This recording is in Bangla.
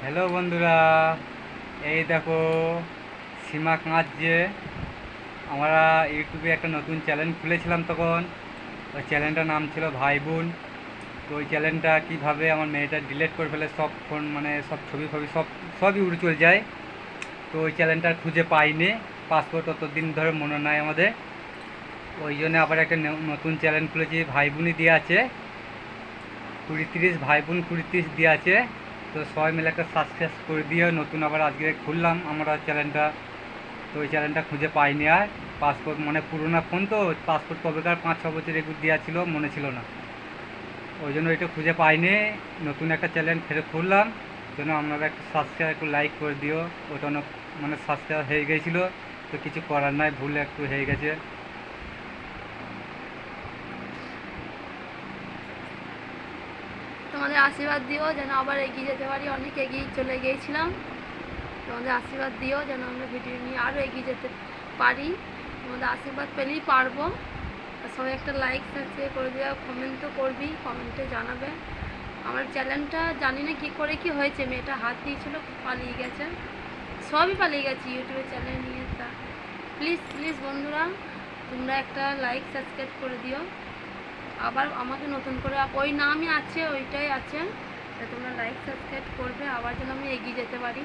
হ্যালো বন্ধুরা। এই দেখো, সীমা কাঁচছে আমরা ইউটিউবে একটা নতুন চ্যানেল খুলেছিলাম তখন। ওই চ্যানেলটার নাম ছিল ভাই বোন তো ওই চ্যানেলটা কীভাবে আমার মেয়েটা ডিলিট করে ফেলে, সব ফোন মানে সব ছবি ফবি সব, সবই উড়ে চলে যায়। তো ওই চ্যানেলটা খুঁজে পাইনি। পাসপোর্ট অতদিন ধরে মনে নাই আমাদের। ওই জন্য আবার একটা নতুন চ্যানেল খুলেছি ভাই বোনই দিয়ে আছে। কুড়ি তিরিশ ভাই বোন কুড়ি তিরিশ দিয়ে আছে। তো সবাই মিলে একটা সাবস্ক্রাইব করে দিয়ে নতুন আবার আজকে খুললাম আমরা চ্যানেলটা তো ওই চ্যানেলটা খুঁজে পাইনি আর। পাসপোর্ট মানে পুরোনো ফোন তো পাসপোর্ট কবেকার পাঁচ, ছ বছর এগুলো দেওয়া ছিল, মনে ছিল না। ওই জন্য ওইটা খুঁজে পাইনি। নতুন একটা চ্যানেল ফেরে খুললাম। জন্য আপনারা একটু সাবস্ক্রাইব একটু লাইক করে দিও। ওটা অনেক মানে সাবস্ক্রাইব হয়ে গেছিল। তো কিছু করার নাই, ভুল একটু হয়ে গেছে। তোমাদের আশীর্বাদ দিও, যেন আবার এগিয়ে যেতে পারি। অনেক এগিয়ে চলে গিয়েছিলাম। তোমাদের আশীর্বাদ দিও, যেন আমরা ভিডিও নিয়ে আরও এগিয়ে যেতে পারি। তোমাদের আশীর্বাদ পেলেই পারব। সবাই একটা লাইক সাবস্ক্রাইব করে দেওয়া কমেন্ট তো করবি কমেন্টে জানাবে। আমার চ্যানেলটা জানি না কী করে কি হয়েছে, মেয়েটা হাত দিয়েছিল, পালিয়ে গেছে। সবই পালিয়ে গেছে ইউটিউবে চ্যানেল নিয়ে। তা প্লিজ প্লিজ বন্ধুরা, তোমরা একটা লাইক সাবস্ক্রাইব করে দিও। আবার আমাকে নতুন করে ওই নামই আছে, ওইটাই আছে। তোমরা লাইক সাবস্ক্রাইব করবে, আবার যেন আমি এগিয়ে যেতে পারি।